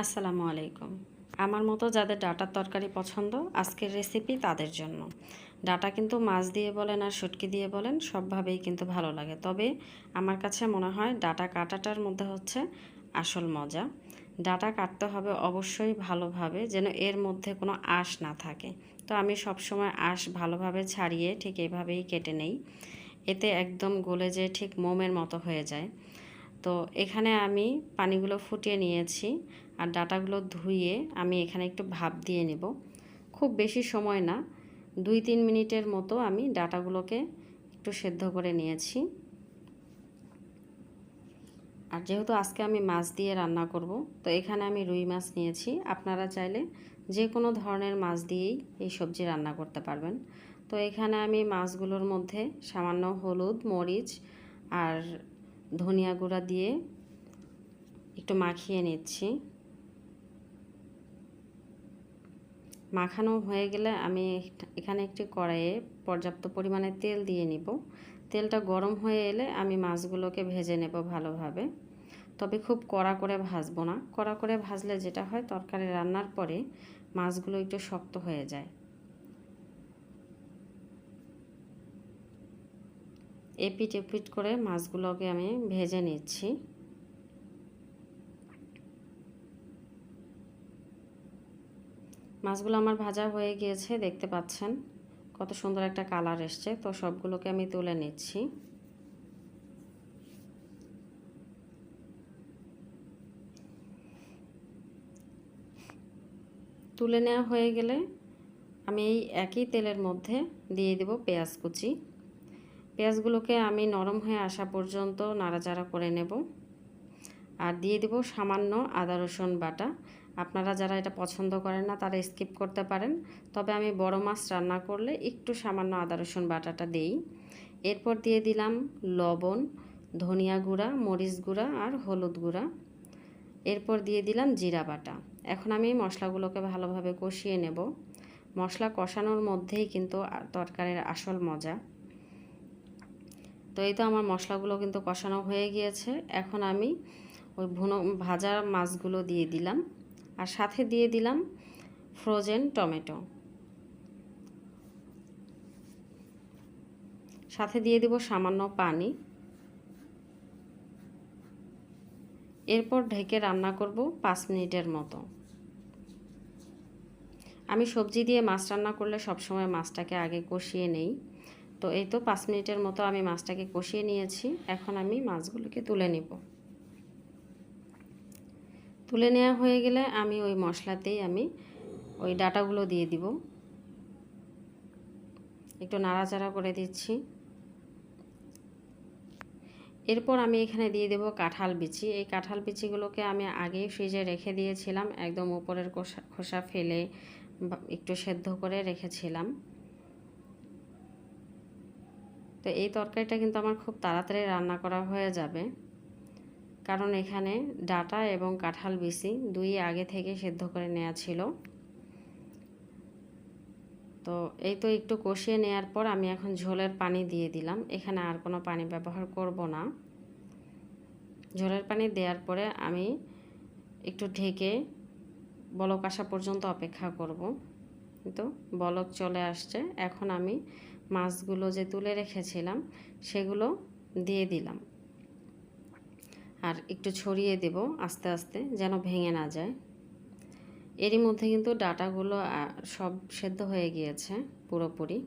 আসসালামু আলাইকুম। আমার মতো যাদের ডাটার তরকারি পছন্দ, আজকের রেসিপি তাদের জন্য। ডাটা কিন্তু মাছ দিয়ে বলেন আর শুটকি দিয়ে বলেন, সবভাবেই কিন্তু ভালো লাগে। তবে আমার কাছে মনে হয় ডাটা কাটাটার মধ্যে হচ্ছে আসল মজা। ডাটা কাটতে হবে অবশ্যই ভালোভাবে যেন এর মধ্যে কোনো আঁশ না থাকে। তো আমি সবসময় আঁশ ভালোভাবে ছাড়িয়ে ঠিক এইভাবেই কেটে নেই। এতে একদম গলে যে ঠিক মোমের মতো হয়ে যায়। তো এখানে আমি পানিগুলো ফুটিয়ে নিয়েছি আর ডাটাগুলো ধুয়ে আমি এখানে একটু ভাপ দিয়ে নেব। খুব বেশি সময় না, দুই তিন মিনিটের মতো আমি ডাটাগুলোকে একটু সেদ্ধ করে নিয়েছি। আর যেহেতু আজকে আমি মাছ দিয়ে রান্না করব, তো এখানে আমি রুই মাছ নিয়েছি। আপনারা চাইলে যে কোনো ধরনের মাছ দিয়েই এই সবজি রান্না করতে পারবেন। তো এখানে আমি মাছগুলোর মধ্যে সামান্য হলুদ, মরিচ আর ধনিয়া গুঁড়া দিয়ে একটু মাখিয়ে নিচ্ছি। মাখানো হয়ে গেলে আমি এখানে একটি কড়াইয়ে পর্যাপ্ত পরিমাণে তেল দিয়ে নিব। তেলটা গরম হয়ে এলে আমি মাছগুলোকে ভেজে নেব ভালোভাবে। তবে খুব কড়া করে ভাজবো না। কড়া করে ভাজলে যেটা হয় তরকারি রান্নার পরে মাছগুলো একটু শক্ত হয়ে যায়। এপিট এপিট করে মাছগুলোকে আমি ভেজে নিচ্ছি। মাছগুলো আমার ভাজা হয়ে গিয়েছে, দেখতে পাচ্ছেন? কত সুন্দর একটা কালার এসছে। তো সবগুলোকে আমি তুলে নিচ্ছি। তুলে নেওয়া হয়ে গেলে আমি এই একই তেলের মধ্যে দিয়ে দেব পেঁয়াজ কুচি। পেঁয়াজগুলোকে আমি নরম হয়ে আসা পর্যন্ত নাড়াচাড়া করে নেব। আর দিয়ে দেব সামান্য আদা, রসুন বাটা। আপনারা যারা এটা পছন্দ করেন না, তারা স্কিপ করতে পারেন। তবে আমি বড় মাছ রান্না করলে একটু সামান্য আদা, রসুন বাটাটা দেই। এরপর দিয়ে দিলাম লবণ, ধনিয়া গুঁড়া, মরিচ গুঁড়া আর হলুদ গুঁড়া। এরপর দিয়ে দিলাম জিরা বাটা। এখন আমি মশলাগুলোকে ভালোভাবে কষিয়ে নেব। মশলা কষানোর মধ্যেই কিন্তু তরকারির আসল মজা। তো এই তো আমার মশলাগুলো কিন্তু কষানো হয়ে গিয়েছে। এখন আমি ওই ভুনো, ভাজা মাছগুলো দিয়ে দিলাম। আর সাথে দিয়ে দিলাম ফ্রোজেন টমেটো সাথে দিয়ে দিব সামান্য পানি। এরপর ঢেকে রান্না করব পাঁচ মিনিটের মতো। আমি সবজি দিয়ে মাছ রান্না করলে সবসময় মাছটাকে আগে কষিয়ে নেই। তো এই তো পাঁচ মিনিটের মতো আমি মাছটাকে কষিয়ে নিয়েছি। এখন আমি মাছগুলোকে তুলে নেব। তুলে নেওয়া হয়ে গেলে আমি ওই মশলাতেই আমি ওই ডাটাগুলো দিয়ে দিব। একটু নাড়াচাড়া করে দিচ্ছি। এরপর আমি এখানে দিয়ে দেব কাঁঠাল বিচি। এই কাঁঠাল বিচিগুলোকে আমি আগেই ফ্রিজে রেখে দিয়েছিলাম, একদম উপরের খোসা খোসা ফেলে একটু সেদ্ধ করে রেখেছিলাম। তো এই তরকারিটা কিন্তু আমার খুব তাড়াতাড়ি রান্না করা হয়ে যাবে। কারণ এখানে ডাটা এবং কাঁঠাল বিচি দুই আগে থেকে সেদ্ধ করে নেওয়া ছিল। তো এই তো একটু কষিয়ে নেওয়ার পর আমি এখন ঝোলের পানি দিয়ে দিলাম। এখানে আর কোনো পানি ব্যবহার করব না। ঝোলের পানি দেওয়ার পরে আমি একটু ঢেকে বলক আসা পর্যন্ত অপেক্ষা করব। তো বলক চলে আসছে। এখন আমি মাছগুলো যে তুলে রেখেছিলাম, সেগুলো দিয়ে দিলাম। আর একটু ছড়িয়ে দেব আস্তে আস্তে যেন ভেঙে না যায়। এরই মধ্যে কিন্তু ডাটাগুলো সব সেদ্ধ হয়ে গিয়েছে পুরোপুরি।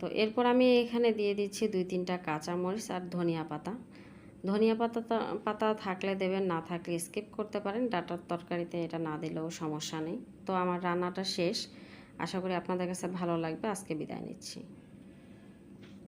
তো এরপর আমি এখানে দিয়ে দিচ্ছি দুই তিনটা কাঁচামরিচ আর ধনিয়া পাতা। ধনিয়া পাতা পাতা থাকলে দেবেন, না থাকলে স্কিপ করতে পারেন। ডাটার তরকারিতে এটা না দিলেও সমস্যা নেই। তো আমার রান্নাটা শেষ। আশা করি আপনাদের কাছে ভালো লাগবে। আজকে বিদায় নিচ্ছি।